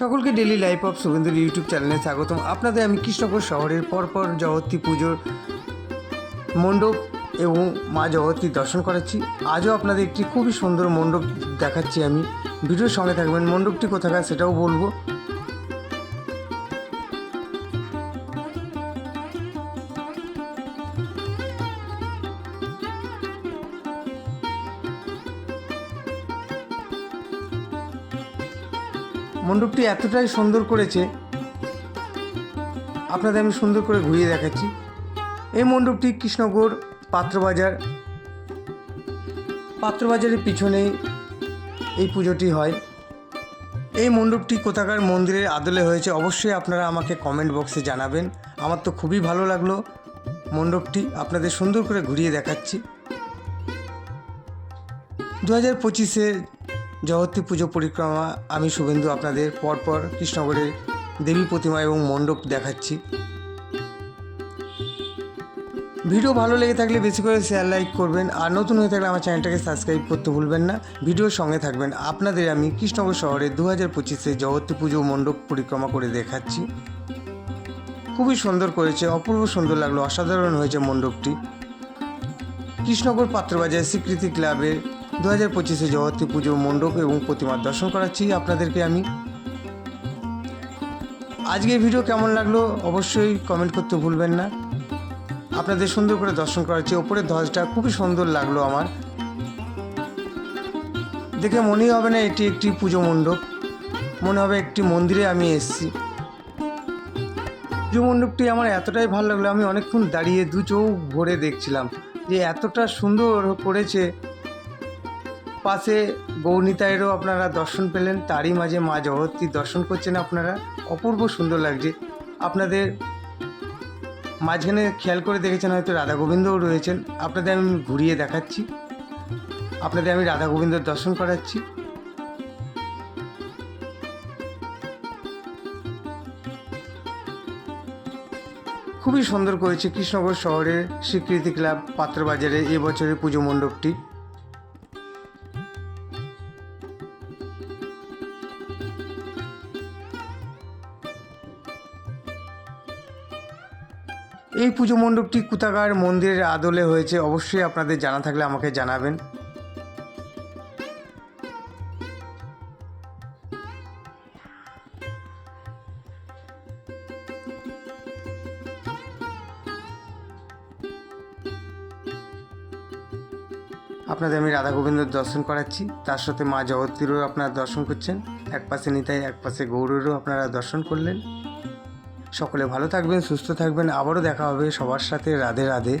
সকলকে daily life of শুভেন্দুর YouTube চ্যানেলে স্বাগতম। আপনাদের আমি কৃষ্ণপুর শহরের পরপর জগত্রী পুজোর মণ্ডপ এবং মা জগত্রী দর্শন করাচ্ছি। আজও আপনাদের একটি খুবই সুন্দর মণ্ডপ দেখাচ্ছি আমি। ভিডিওর সঙ্গে থাকবেন। মণ্ডপটি কোথাকার সেটাও বলব। মণ্ডপটি এতটাই সুন্দর করেছে, আপনাদের আমি সুন্দর করে ঘুরিয়ে দেখাচ্ছি। এই মণ্ডপটি কৃষ্ণগড় পাত্রবাজার, পাত্রবাজারের পিছনেই এই পুজোটি হয়। এই মণ্ডপটি কোথাকার মন্দিরের আদলে হয়েছে অবশ্যই আপনারা আমাকে কমেন্ট বক্সে জানাবেন। আমার তো খুবই ভালো লাগল মণ্ডপটি আপনাদের সুন্দর করে ঘুরিয়ে দেখাচ্ছি। দু হাজার পঁচিশে জগত্রী পুজো পরিক্রমা আমি শুভেন্দু আপনাদের পরপর কৃষ্ণগড়ের দেবী প্রতিমা এবং মণ্ডপ দেখাচ্ছি। ভিডিও ভালো লেগে থাকলে বেশি করে শেয়ার লাইক করবেন। আর নতুন হয়ে থাকলে আমার চ্যানেলটাকে সাবস্ক্রাইব করতে ভুলবেন না। ভিডিওর সঙ্গে থাকবেন। আপনাদের আমি কৃষ্ণগড় শহরে দু হাজার পঁচিশে জগত্রী পুজো মণ্ডপ পরিক্রমা করে দেখাচ্ছি। খুবই সুন্দর করেছে, অপূর্ব সুন্দর লাগল, অসাধারণ হয়েছে মণ্ডপটি। কৃষ্ণগড় পাত্রবাজার স্বীকৃতি ক্লাবের দু হাজার পঁচিশে জগত্রী পুজো মণ্ডপ এবং প্রতিমার দর্শন করাচ্ছি আপনাদেরকে আমি। আজকের ভিডিও কেমন লাগল অবশ্যই কমেন্ট করতে ভুলবেন না। আপনাদের সুন্দর করে দর্শন করাচ্ছি, ওপরের ধ্বজটা খুবই সুন্দর লাগল আমার। দেখে মনেই হবে না এটি একটি পুজো মণ্ডপ, মনে হবে একটি মন্দিরে আমি এসেছি। পুজো মণ্ডপটি আমার এতটাই ভালো লাগল, আমি অনেকক্ষণ দাঁড়িয়ে দু চোখ ভরে দেখছিলাম যে এতটা সুন্দর করেছে পাশে গৌনিতায়েরও আপনারা দর্শন পেলেন, তারই মাঝে মা জগত্রীর দর্শন করছেন আপনারা। অপূর্ব সুন্দর লাগছে। আপনাদের মাঝখানে খেয়াল করে দেখেছেন হয়তো রাধা গোবিন্দও রয়েছেন। আপনাদের আমি ঘুরিয়ে দেখাচ্ছি। আপনাদের আমি রাধা গোবিন্দর দর্শন করাচ্ছি। খুবই সুন্দর করেছে কৃষ্ণগড় শহরের স্বীকৃতি ক্লাব, পাত্রবাজারে এবছরের পুজো মণ্ডপটি। এই পুজো মণ্ডপটি কুতাগার মন্দিরের আদলে হয়েছে। অবশ্যই আপনাদের জানা থাকলে আমাকে জানাবেন। আপনাদের আমি রাধা গোবিন্দর দর্শন করাচ্ছি। তার সাথে মা জগত্তীরও আপনারা দর্শন করছেন। এক পাশে নিতাই, এক পাশে গৌরেরও আপনারা দর্শন করলেন। সকলে ভালো থাকবেন সুস্থ থাকবেন। আবারও দেখা হবে সবার সাথে রাধে রাধে।